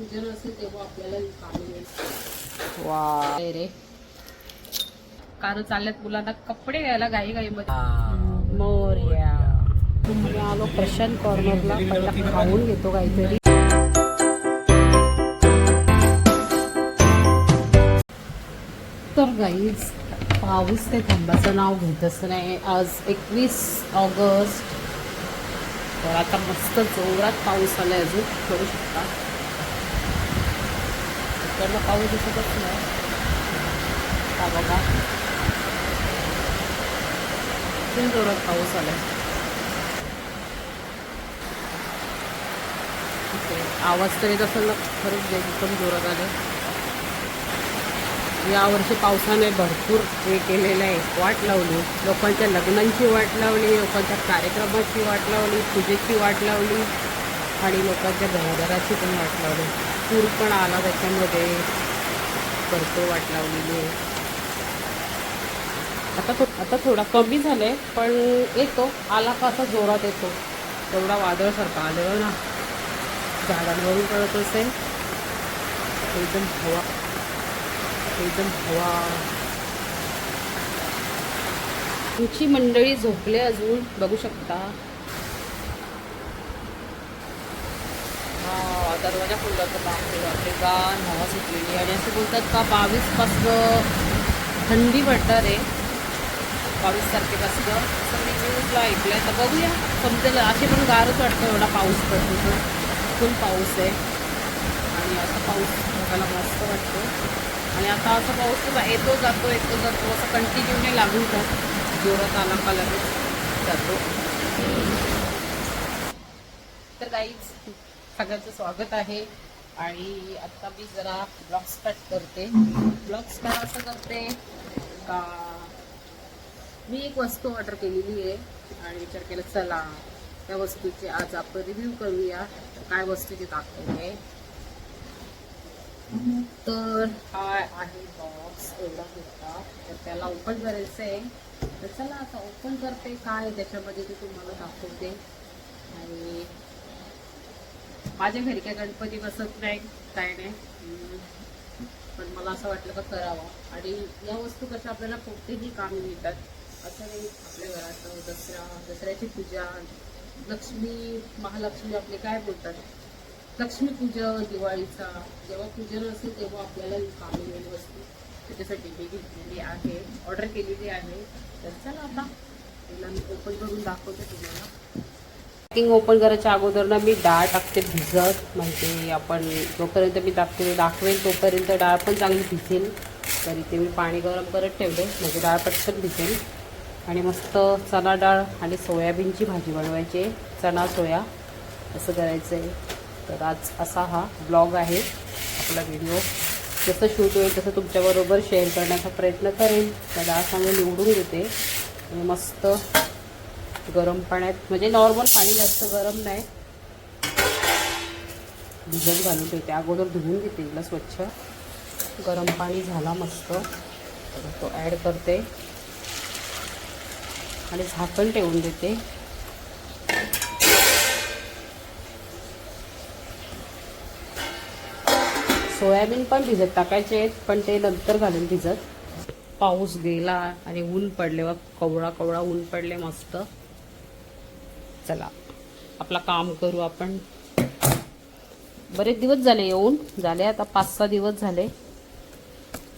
पूजन असेल तेव्हा आपल्याला. वा. रे. कारण चालल्यात मुलांना कपडे घ्यायला घाई घाई मध्ये मोर्या. मी आलो प्रशांत कॉर्नरला पहिला खाऊन घेतो काहीतरी. तर गाईज पाऊस ते थांबाचं नाव घेतच नाही. आज एकवीस ऑगस्ट. तर आता मस्त जोरात पाऊस आलाय अजून. करू शकता? इकडनं पाऊस दिसतच नाही. हा बघा. फुल जोरात पाऊस आला आहे. आवाज तरी तसं ना खरंच एकदम जोरात आले. यावर्षी पावसाने भरपूर हे केलेलं आहे. वाट लावली. लोकांच्या लग्नांची वाट लावली लोकांच्या कार्यक्रमाची वाट लावली पूजेची वाट लावली आणि लोकांच्या घराघराची पण वाट लावली. पूर पण आला त्याच्यामध्ये. भरपूर वाट लावलेली आहे. आता थो आता थोडा कमी झालं आहे पण येतो. आला का असा जोरात येतो. तेवढा वादळसारखा आलेला ना. झाडांवरून कळत असेल. एकदम हवा. एकदम हवा. तुमची मंडळी झोपले अजून? बघू शकता हा दरवाजा खुलल्याचं बापरे बापरे का हवा सुटलेली. आणि असं बोलतात का बावीसपासनं थंडी पडणार आहे. बावीस तारखेपासनं असं मी न्यूजला ऐकलं आहे तर बघूया. समजेल. असे पण गारच वाटतं एवढा पाऊस पडतो तर. फुल पाऊस आहे. आणि असा पाऊस बघायला मस्त वाटतो. आणि आता असा पाऊस येतो जातो येतो जातो. असं कंटिन्यूने लागून जात. जोरात आला का लगेच जातो. तर काहीच सगळ्यांचं स्वागत आहे. आणि आता मी जरा ब्लॉग स्टार्ट करते. ब्लॉग स्टार्ट असं करते का मी एक वस्तू ऑर्डर केलेली आहे आणि विचार केला चला त्या वस्तूची आज आपण रिव्ह्यू करूया. काय वस्तू ती दाखवते. तर हा आहे बॉक्स एवढा होता तर त्याला ओपन करायचं आहे. तर चला आता ओपन करते काय त्याच्यामध्ये ते तुम्हाला दाखवते. आणि माझ्या घरी काय गणपती बसत नाही काय नाही. पण मला असं वाटलं का करावं. आणि या वस्तू कशा आपल्याला कोणतेही काम मिळतात असं नाही आपल्या घरात दसरा दसऱ्याची पूजा लक्ष्मी महालक्ष्मी आपले काय बोलतात? लक्ष्मी पूजन दिवाळीचा. जेव्हा पूजन असेल तेव्हा आपल्याला ही मिळेल वस्तू त्याच्यासाठी मी घेतलेली आहे ऑर्डर केलेली आहे. तर चला आता मी ओपन करून दाखवते तुम्हाला. पॅकिंग ओपन करायच्या अगोदर ना मी डाळ टाकते भिजत. म्हणजे आपण जोपर्यंत मी टाकते दाखवेल तोपर्यंत डाळ पण चांगली भिजेल. तर इथे मी पाणी गरम करत ठेवले म्हणजे डाळ पटकन भिजेल. आणि मस्त चणा डाळ आणि सोयाबीनची भाजी बनवायची. चणा सोया. असं करायचं आहे तर आज असा हा ब्लॉग आहे. आपला व्हिडिओ जसं शूट होईल तसं तुमच्याबरोबर शेअर करण्याचा प्रयत्न करेन. तर डाळ चांगली निवडून घेते. आणि मस्त गरम पाण्यात. म्हणजे नॉर्मल पाणी जास्त गरम नाही. भिजत घालून ठेवते. अगोदर धुवून घेते. तिला स्वच्छ. गरम पाणी झाला मस्त. तो ॲड करते. आणि झाकण ठेवून देते. सोयाबीन पण भिजत टाकायचे आहेत पण ते नंतर घालून भिजत. पाऊस गेला आणि ऊन पडले. व कवळा कवळा ऊन पडले मस्त. चला आपला काम करू आपण. बरेच दिवस झाले येऊन झाले आता पाच सहा दिवस झाले.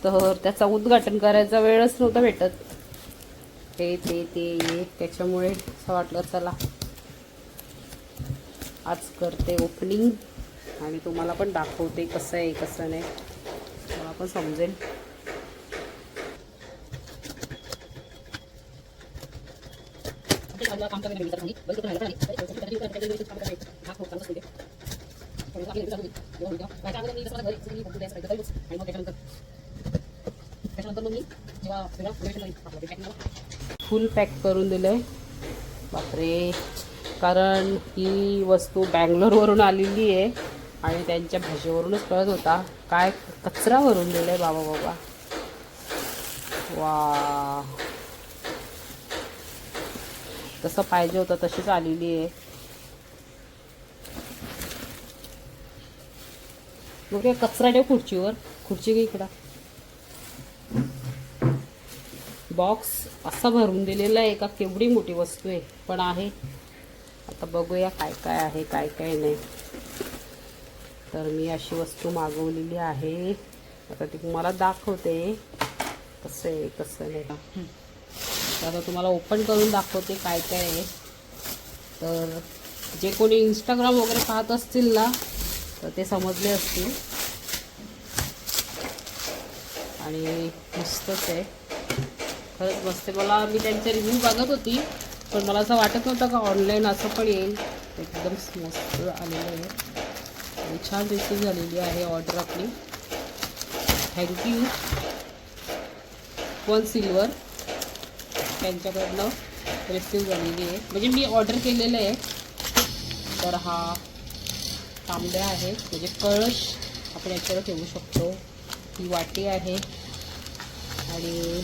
तर त्याचा उद्घाटन करायचा वेळच नव्हता भेटत. ते ते ते ये त्याच्यामुळे असं वाटलं चला. आज करते ओपनिंग आणि तुम्हाला पण दाखवते कसं आहे कसं नाही. मला पण समजेल. फुल पॅक करून दिलंय. बापरे. कारण ही वस्तू बँगलोरवरून आलेली आहे आणि त्यांच्या भाषेवरूनच कळत होता. काय कचरा भरून आहे बाबा बाबा. वा. तसं पाहिजे होतं तशीच आलेली आहे. मग कचरा ठेव खुर्चीवर. खुर्ची घे इकडं. बॉक्स असा भरून दिलेला आहे का? केवढी मोठी वस्तू आहे पण आहे. आता बघूया काय काय आहे काय काय नाही. तर मी अशी वस्तू मागवलेली आहे. आता ती तुम्हाला दाखवते. कसं आहे कसं नाही. तर आता तुम्हाला ओपन करून दाखवते काय काय आहे. तर जे कोणी इंस्टाग्राम वगैरे पाहत असतील ना तर ते समजले असतील. आणि मस्तच आहे. खरंच मस्त मला मी त्यांचे रिव्ह्यू बघत होती पण मला असं वाटत नव्हतं का ऑनलाईन असं पण येईल. एकदम मस्त आलेलं आहे. आणि छान रिसीव झालेली आहे ऑर्डर आपली. थँक्यू वन सिल्वर त्यांच्याकडनं रिसिव्ह झालेली आहे. म्हणजे मी ऑर्डर केलेलं आहे. तर हा तांब्या आहे म्हणजे कळश आपण याच्यावर ठेवू शकतो. ही वाटी आहे. आणि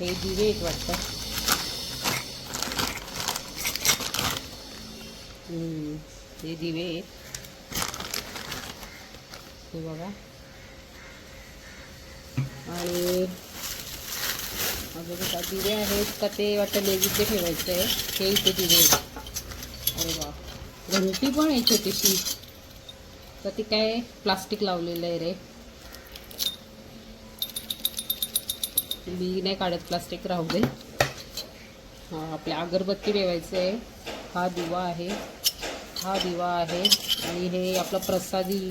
हे दिवे एक वाटतं. हे दिवे आहेत. हे बघा. आणि अजून का दिवे आहेत का ते वाटतं नेहमीचे ठेवायचं आहे. हे इथे दिवे अरे वा. घंटी पण आहे छोटीशी. तर ती काय प्लास्टिक लावलेलं आहे रे. मी नाही काढत प्लास्टिक राहू दे. हा आपल्या अगरबत्ती ठेवायचं आहे. हा दिवा आहे. हा दिवा आहे. आणि हे आपलं प्रसादी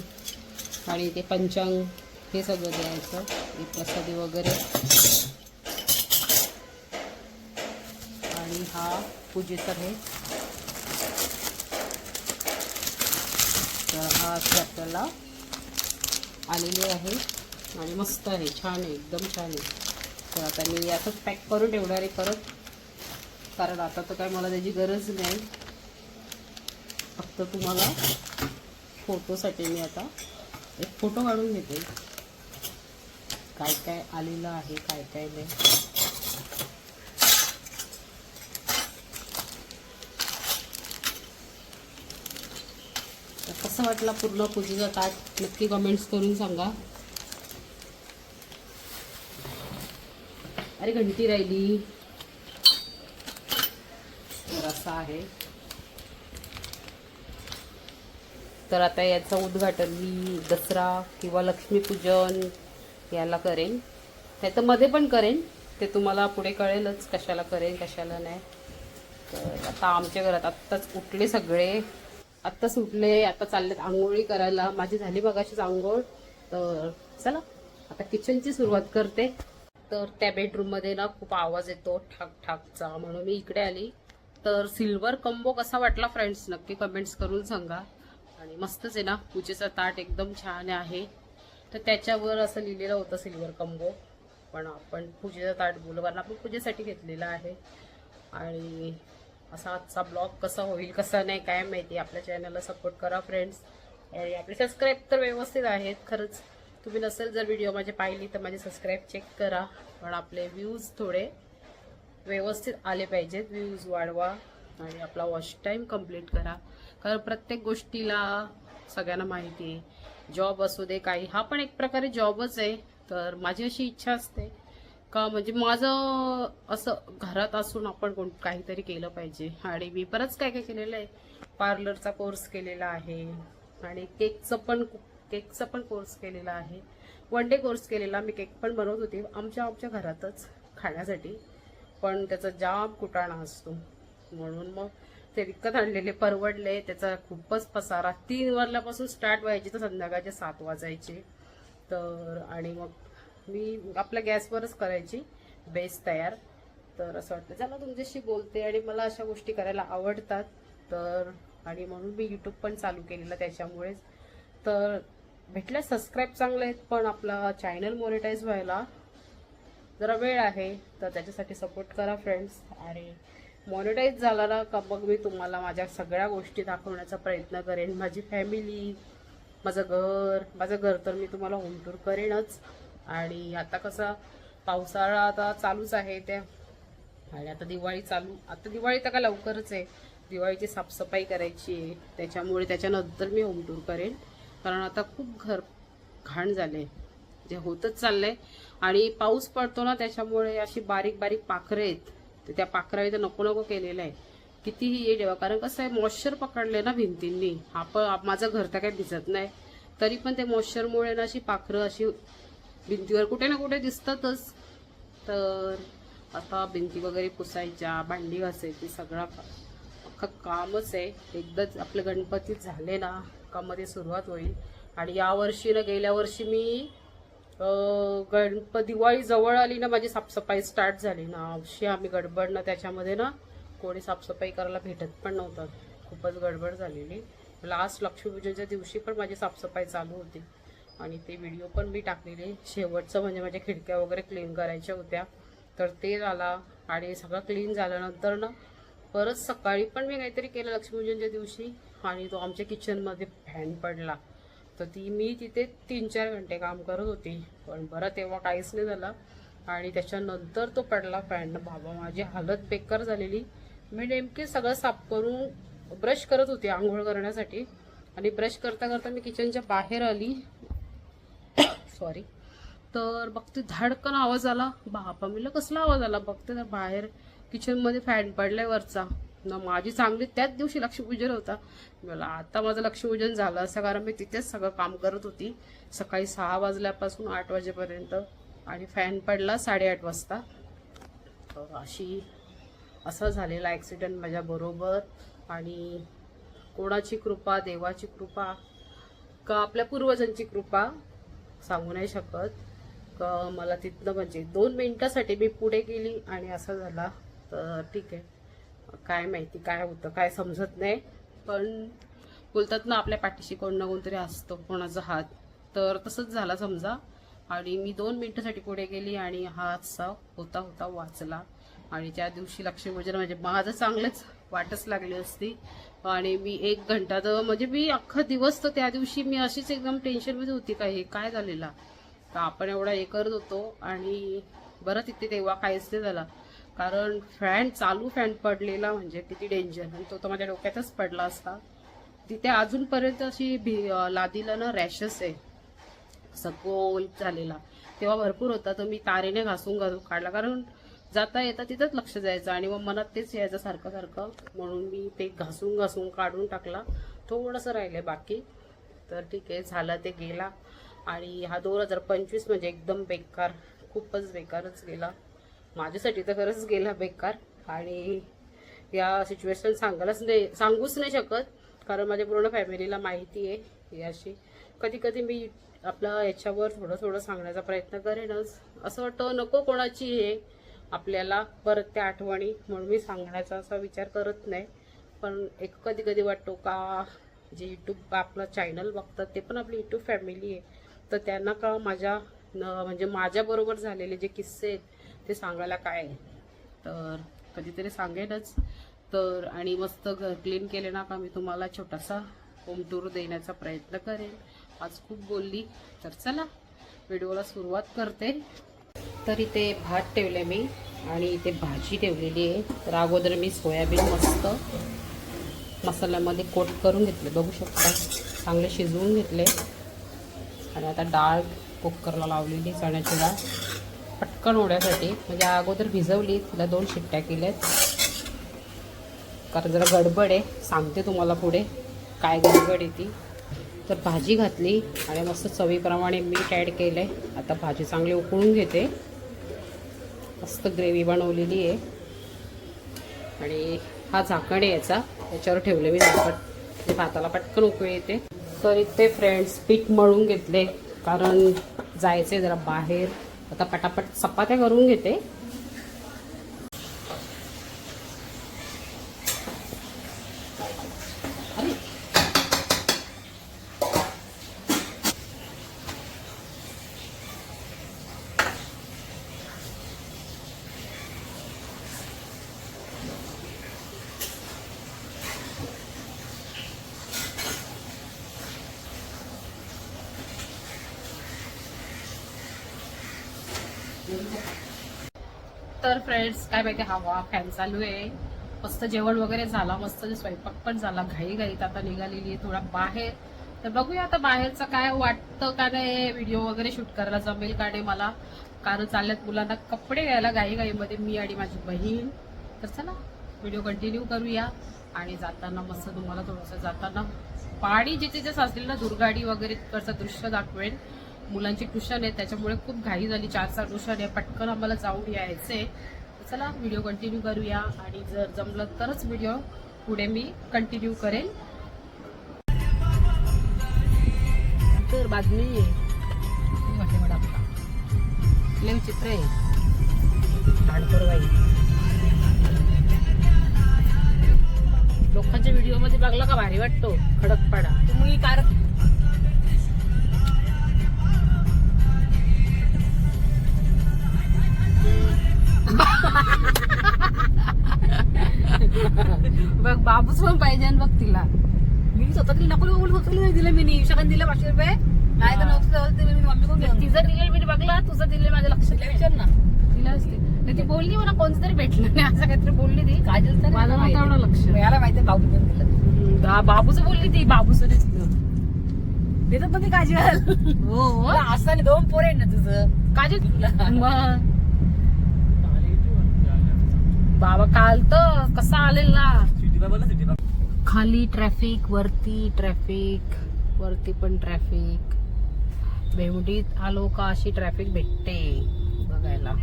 आणि ते पंचांग हे सगळं द्यायचं. प्रसादी वगैरे आणि हा पूजेचा आहे तर हा असे आपल्याला आलेले आहे. आणि मस्त आहे छान आहे एकदम छान आहे. तर आता मी यातच पॅक करून ठेवणार आहे परत. कारण आता तर काय मला त्याची गरज नाही. फक्त तुम्हाला फोटोसाठी मी आता एक फोटो काढून घेते. काय काय आलेलं आहे काय काय नाही. कसं वाटला पूर्ण पूजेचा ताट नक्की कमेंट्स करून सांगा. अरे घंटी राहिली. तर असं आहे. तर आता याचं उद्घाटन मी दसरा किंवा लक्ष्मीपूजन याला करेन. नाही तर मध्ये पण करेन. ते तुम्हाला पुढे कळेलच कशाला करेन कशाला नाही. तर आता आमच्या घरात आत्ताच उठले सगळे. आत्ता सुटले आता चाललेत आंघोळी करायला. माझी झाली बघाशीच आंघोळ. तर चला आता किचनची सुरुवात करते. तर त्या बेडरूममध्ये ना खूप आवाज येतो ठाक ठाकचा. म्हणून मी इकडे आली. तर सिल्वर कंबो कसा वाटला फ्रेंड्स नक्की कमेंट्स करून सांगा. आणि मस्तच आहे ना पूजेचा ताट एकदम छान आहे. तर त्याच्यावर असं लिहिलेलं होतं सिल्वर कंबो पण आपण पूजेचा ताट बोलू आपण पूजेसाठी घेतलेला आहे. आणि असा आजचा ब्लॉग कसा होईल कसा नाही काय माहिती आपल्या चॅनलला सपोर्ट करा फ्रेंड्स आणि आपले सबस्क्राईब तर व्यवस्थित आहेत खरंच. तुम्ही नसेल जर व्हिडिओ माझे पाहिली तर माझे सबस्क्राईब चेक करा. पण आपले व्ह्यूज थोडे व्यवस्थित आले पाहिजेत. व्ह्यूज वाढवा आणि आपला वॉच टाईम कंप्लीट करा. कारण प्रत्येक गोष्टीला सगळ्यांना माहिती आहे. जॉब असू दे काही. हा पण एक प्रकारे जॉबच आहे. तर माझी अशी इच्छा असते का? म्हणजे माझं असं घरात असून आपण कोण काहीतरी केलं पाहिजे. आणि मी बरंच काय काय केलेलं आहे. पार्लरचा कोर्स केलेला आहे. आणि केकचं पण केकचा पण कोर्स केलेला आहे. वन डे कोर्स केलेला. मी केक पण बनवत होते. आमच्या आमच्या घरातच खाण्यासाठी. पण त्याचा जाम कुटाणा असतो. म्हणून मग ते विकत आणलेले परवडले. त्याचा खूपच पसारा. तीन वाजल्यापासून स्टार्ट व्हायची तर संध्याकाळचे सात वाजायचे. तर आणि मग मी आपल्या गॅसवरच करायची बेस तयार. तर असं वाटतं. चला तुमच्याशी बोलते आणि मला अशा गोष्टी करायला आवडतात. तर आणि म्हणून मी यूट्यूब पण चालू केलेलं त्याच्यामुळेच. तर भेटल्या सबस्क्राईब चांगले आहेत पण आपला चॅनल मोनिटाईज व्हायला जरा वेळ आहे. तर त्याच्यासाठी सपोर्ट करा फ्रेंड्स आणि मॉनिटाईज झाला ना का मग मी तुम्हाला माझ्या सगळ्या गोष्टी दाखवण्याचा प्रयत्न करेन. माझी फॅमिली माझं घर माझं घर तर मी तुम्हाला होम टूर करेनच. आणि आता कसं पावसाळा आता चालूच आहे त्या. आणि आता दिवाळी चालू आता दिवाळी तर का लवकरच आहे. दिवाळीची साफसफाई करायची आहे. त्याच्यामुळे त्याच्यानंतर मी होम टूर करेन. कारण आता खूप घर घाण झाले. जे होतच चाललंय. आणि पाऊस पडतो ना त्याच्यामुळे अशी बारीक बारीक पाखरं आहेत. तर त्या पाखरा इथं नको नको केलेलं आहे. कितीही ये ठेवा कारण कसं आहे मॉइश्चर पकडले ना भिंतींनी. आपण माझं घर तर काही भिजत नाही. तरी पण ते मॉइश्चरमुळे ना अशी पाखरं अशी भिंतीवर कुठे ना कुठे दिसतातच. तर आता भिंती वगैरे पुसायच्या भांडी घासायची सगळा अख्खं कामच आहे. एकदाच आपले गणपतीच झाले ना कामध्ये सुरुवात होईल. आणि यावर्षी ना गेल्या वर्षी मी गणप दिवाळी जवळ आली ना माझी साफसफाई स्टार्ट झाली ना. अवशी आम्ही गडबड ना त्याच्यामध्ये ना कोणी साफसफाई करायला भेटत पण नव्हतं. खूपच गडबड झालेली. लास्ट लक्ष्मीपूजनच्या दिवशी पण माझी साफसफाई चालू होती. आणि ते व्हिडिओ पण मी टाकलेले. शेवटचं म्हणजे माझ्या खिडक्या वगैरे क्लीन करायच्या होत्या. तर ते झाला आणि सगळं क्लीन झाल्यानंतर ना परत सकाळी पण मी काहीतरी केलं लक्ष्मीपूजनच्या दिवशी आणि तो आमच्या किचनमध्ये फॅन पडला. तर ती मी तिथे तीन चार घंटे काम करत होती. पण बरं तेव्हा काहीच नाही झालं. आणि त्याच्यानंतर तो पडला फॅन बाबा माझी हालत बेकार झालेली. मी नेमकी सगळं साफ करून ब्रश करत होती आंघोळ करण्यासाठी. आणि ब्रश करता करता मी किचनच्या बाहेर आली. सॉरी तर बघते धडकन आवाज आला? बापा म्हणलं कसला आवाज आला? बघते तर बाहेर किचनमध्ये फॅन पडलाय वरचा. न माझी चांगली त्याच दिवशी लक्ष्मीपूजन होता. मला आता माझं लक्ष्मीपूजन झालं असं कारण मी तिथेच सगळं काम करत होती. सकाळी सहा वाजल्यापासून आठ वाजेपर्यंत आणि फॅन पडला साडेआठ वाजता. तर अशी असा झालेला ॲक्सिडेंट माझ्याबरोबर आणि कोणाची कृपा देवाची कृपा का आपल्या पूर्वजांची कृपा सांगू नाही शकत. मला तिथनं म्हणजे दोन मिनटासाठी मी पुढे गेली आणि असं झाला. तर ठीक आहे. काय माहिती काय होतं काय समजत नाही. पण बोलतात ना आपल्या पाठीशी कोण ना कोणतरी असतो कोणाचा हात. तर तसंच झाला समजा. आणि मी दोन मिनटासाठी पुढे गेली आणि हा असा होता होता वाचला. आणि त्या दिवशी लक्ष्मीपूजन म्हणजे माझं चांगलंच वाटच लागली असती. आणि मी एक घंटा तर म्हणजे मी अख्खा दिवस तर त्या दिवशी मी अशीच एकदम टेन्शनमध्ये होती का हे काय झालेला? तर आपण एवढा हे करत होतो आणि बरं तिथे तेव्हा काहीच नाही झाला. कारण फॅन चालू फॅन पडलेला म्हणजे किती डेंजर आणि तो तर माझ्या डोक्यातच पडला असता. तिथे अजूनपर्यंत अशी भी लादीला ना रॅशेस आहे. सगोल झालेला. तेव्हा भरपूर होता तर मी तारेने घासून घासून काढला. कारण जाता येता तिथंच लक्ष द्यायचं आणि मग मनात तेच यायचं सारखं सारखं. म्हणून मी ते घासून घासून काढून टाकला. थोडंसं राहिलंय बाकी. तर ठीक आहे झालं ते गेला. आणि हा दोन हजार पंचवीस म्हणजे एकदम बेकार. खूपच बेकारच गेला. माझ्यासाठी तर खरंच गेला बेकार. आणि या सिच्युएशन सांगायलाच नाही सांगूच नाही शकत. कारण माझ्या पूर्ण फॅमिलीला माहिती आहे याशी. कधी कधी मी आपला याच्यावर थोडं थोडं सांगण्याचा प्रयत्न करेनच. असं वाटतं नको कोणाची हे. आपल्याला परत त्या आठवणी म्हणून मी सांगण्याचा असा विचार करत नाही. पण एक कधी कधी वाटतो का जे यूट्यूब आपलं चॅनल बघतात ते पण आपली यूट्यूब फॅमिली आहे. तर त्यांना का माझ्या न म्हणजे माझ्याबरोबर झालेले जे किस्से आहेत ते सांगायला काय आहे? तर कधीतरी सांगेनच. तर आणि मस्त घर क्लीन केले ना का मी तुम्हाला छोटासा होम टूर देण्याचा प्रयत्न करेन. आज खूप बोलली. तर चला व्हिडिओला सुरुवात करते. तर इथे भात ठेवले मी आणि इथे भाजी ठेवलेली आहे. तर अगोदर मी सोयाबीन मस्त मसाल्यामध्ये कोट करून घेतले बघू शकता चांगले शिजवून घेतले आणि आता डाळ कुकरला लावलेली चण्याची डाळ. पटकन होण्यासाठी म्हणजे अगोदर भिजवली तिला दोन शिट्ट्या केल्यात. कारण जरा गडबड आहे. सांगते तुम्हाला पुढे काय गडबड आहे ती. तर भाजी घातली आणि मस्त चवीप्रमाणे मीठ ॲड केलं आहे आता भाजी चांगली उकळून घेते. मस्त ग्रेव्ही बनवलेली आहे. आणि हा झाकण आहे याचा. याच्यावर ठेवले मी झाकण म्हणजे भाताला पटकन उकळी येते. तर इथे फ्रेंड्स पीठ मळून घेतले. कारण जायचे जरा बाहेर. आता पटापट चपात्या करून घेते. तर फ्रेंड्स काय माहिती हवा फॅन चालू आहे. मस्त जेवण वगैरे झाला मस्त स्वयंपाक पण झाला घाई घाईत आता निघालेली आहे थोडा बाहेर. तर बघूया आता बाहेरचं काय वाटतं का नाही व्हिडिओ वगैरे शूट करायला जमेल का नाही मला. कारण चालल्यात मुलांना कपडे घ्यायला घाई घाईमध्ये मी आणि माझी बहीण. तर चला व्हिडिओ कंटिन्यू करूया. आणि जाताना मस्त तुम्हाला थोडंसं जाताना पाणी जिथे जे साचलेलं ना दुर्गाडी वगैरे तिकडचं दृश्य दाखवेल मुलांची ट्युशन आहे त्याच्यामुळे खूप घाई झाली. चार चार ट्युशन आहे. पटकन आम्हाला जाऊन यायचे चला व्हिडिओ कंटिन्यू करूया. आणि जर जमलं तरच व्हिडिओ पुढे मी कंटिन्यू करेन. तर बातमी आहे. आपला लय चित्र आहे. लोकांच्या व्हिडिओमध्ये बघला का भारी वाटतो? खडकपाडा. तुम्ही कार बघ बाबूच पण पाहिजे बघ तिला. मी स्वतः तरी नको स्वतः नाही दिलं मी निशाखान दिलं पाचशे रुपये. नाही तर नव्हतं मम्मी कोण तिचं दिलेलं मी बघला तुझं दिले माझ्या लक्षात तिला विचार ना. दिलं असते. नाही ती बोलली मला कोणतं तरी भेटलं नाही. असं काहीतरी बोलली ती. काजल तर माझं नव्हतं एवढं लक्ष. याला माहिती भाऊ पण दिलं. बाबूचं बोलली ती बाबूचं देतात पण ते काजल. हो. तुला असं दोन पोरे ना तुझं. काजल? मग? बाबा काल तर कसा आलेला? खाली ट्रॅफिक वरती ट्रॅफिक वरती पण ट्रॅफिक बेमुडीत आलो का अशी ट्रॅफिक भेटते बघायला.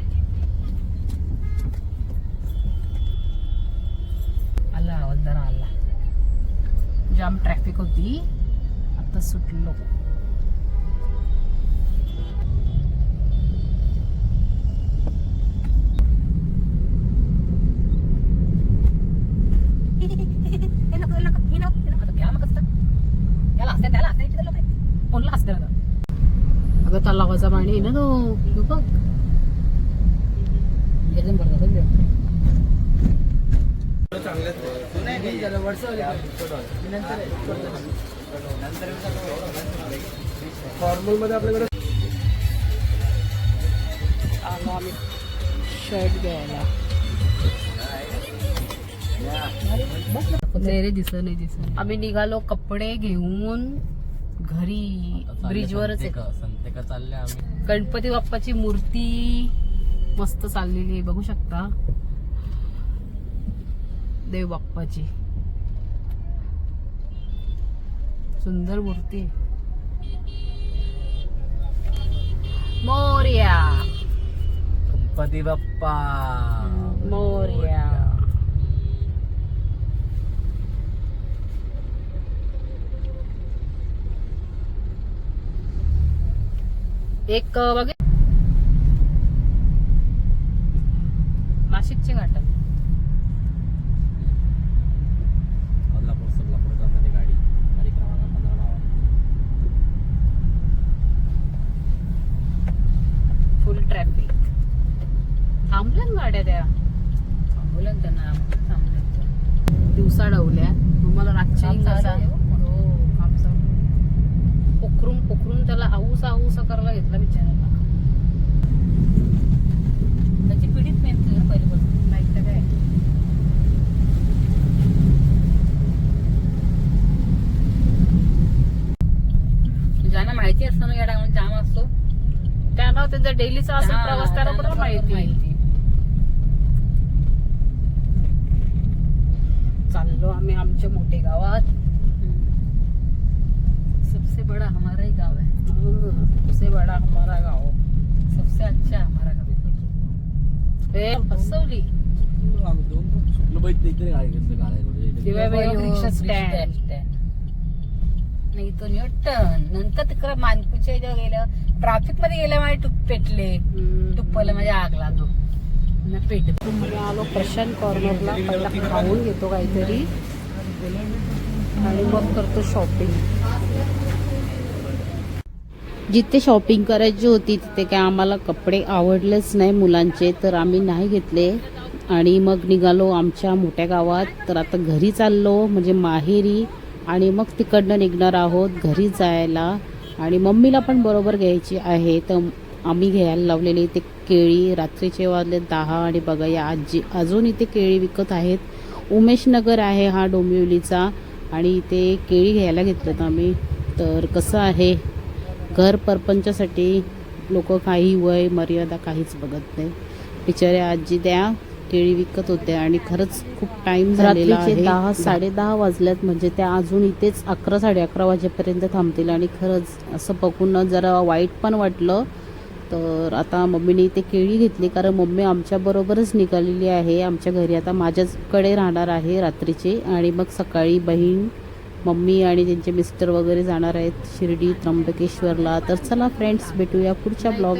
आला आवाज जरा आला. जाम ट्रॅफिक होती. आता सुटलो हे नको, हे नको, हे नको, हे नको. आता घ्या मग कसं. त्याला हसते, त्याला हसते, इथे लोकं आहेत. कोणाला हसते बघा. अगं तलावाचा पाणी आहे ना तो एकदम. फॉर्मलमध्ये आपल्याकडे आलो आम्ही शर्ट घ्यायला नाही रे दिसत नाही दिसत आम्ही निघालो कपडे घेऊन. घरी ब्रिजवरच आहे. संतेका चालले आम्ही. गणपती बाप्पाची मूर्ती मस्त चाललेली आहे बघू शकता. देव बाप्पाची. सुंदर मूर्ती. मोरया. गणपती बाप्पा. मोरया. एक बघे. नाशिकचे घाट. आहे. कोल्हापूर सोलापूर जाणारी गाडी. गाडी क्रमांक पंधरा बावन्न फुल ट्रॅफिक थांबल्या ना गाड्या त्या. त्यांना. दिवसा डवल्या तुम्हाला रातच्या काम चालू आहे हो. हो काम चालू पोखरून पोखरून त्याला आऊसा आऊसा करायला घेतला बिचारायला त्याची पिढीच नाही पहिल्यापासून. नाही तर काय? ज्यांना माहिती असतं ना या टायमाला जाम असतो. त्यांना त्यांचा डेलीचा असेल हा, प्रवास त्याला त्यांना बरोबर माहिती. चाललो आम्ही आमच्या मोठे गावात. सबसे बड़ा हमारा ही गाव है। सबसे बडा हमारा गाव। सबसे अच्छा हमारा गाव। फसवली नाही तो न्यूटन नंतर तिकडे मानपूरच्या इथं गेलं. ट्रॅफिकमध्ये गेल्या माझे टुप पेटले. टुप्पला माझ्या आग लागलो. न पेट आलो प्रशांत कॉर्नरला. पहिला खाऊन घेतो काहीतरी. आणि मग करतो शॉपिंग जिथे शॉपिंग करायची होती तिथे काय आम्हाला कपडे आवडलेच नाही मुलांचे तर आम्ही नाही घेतले. आणि मग निघालो आमच्या मोठ्या गावात. तर आता घरी चाललो म्हणजे माहेरी. आणि मग तिकडनं निघणार आहोत घरी जायला. आणि मम्मीला पण बरोबर घ्यायची आहे. तर आम्ही घ्यायला लावलेले ते केळी. रात्रीचे वाजले दहा आणि बघा या आजी अजून इथे केळी विकत आहेत. उमेश नगर आहे हा डोंबिवलीचा. आणि इथे केळी घ्यायला घेतलं आम्ही. तर कसं आहे? घर परपंचासाठी लोक काही वय मर्यादा काहीच बघत नाही. बिचाऱ्या आजी त्या केळी विकत होत्या आणि खरंच खूप टाइम झालेला आहे. दहा साडेदहा वाजल्यात म्हणजे त्या अजून इथेच अकरा साडे अकरा वाजेपर्यंत थांबतील आणि खरंच असं बघून जरा वाईट पण वाटलं. तर आता मम्मीने इथे केळी घेतली कारण मम्मी आमच्याबरोबरच निघालेली आहे. आमच्या घरी आता माझ्याचकडे राहणार आहे रात्रीचे. आणि मग सकाळी बहीण मम्मी आणि त्यांचे मिस्टर वगैरे जाणार आहेत शिर्डी त्र्यंबकेश्वरला. तर चला फ्रेंड्स भेटूया पुढच्या ब्लॉग